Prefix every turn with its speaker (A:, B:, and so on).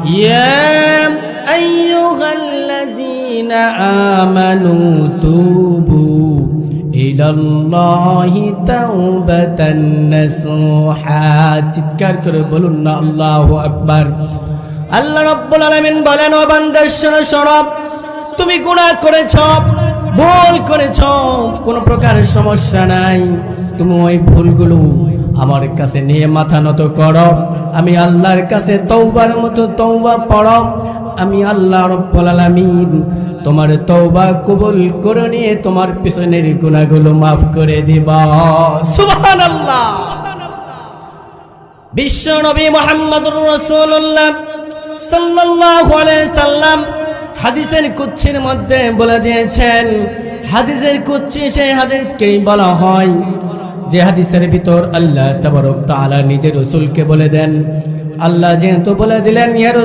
A: يا أيها الذين آمنوا توبوا إلى الله توبة نصوحا চিৎকার করে বলুন না আল্লাহু আকবার আল্লাহ রাব্বুল আলামিন বলেন ও বান্দার শোনো শোনো তুমি গুনাহ করেছ ভুল করেছ কোন প্রকার সমস্যা নাই তুমি ওই ভুলগুলো আমার কাছে নিয়ে মাথা নত করো। আমি আল্লাহর কাছে তৌবার মতো তৌবা পড়ো। আমি আল্লাহ আলামিন তোমার তৌবা কবুল করে নিয়ে তোমার পিছনের গুণাগুলো মাফ করে দিব। বিশ্ব নবী আলাইহি সাল্লাম হাদিসের কুচ্ছির মধ্যে বলে দিয়েছেন, হাদিসের কুচ্ছি সেই হাদিসকেই বলা হয় যে হাদিসের ভিতর আল্লাহ তাবারক তাআলা নিজের রসুলকে বলে দেন। আল্লাহ যেহেতু বলে দিলেন রাসূল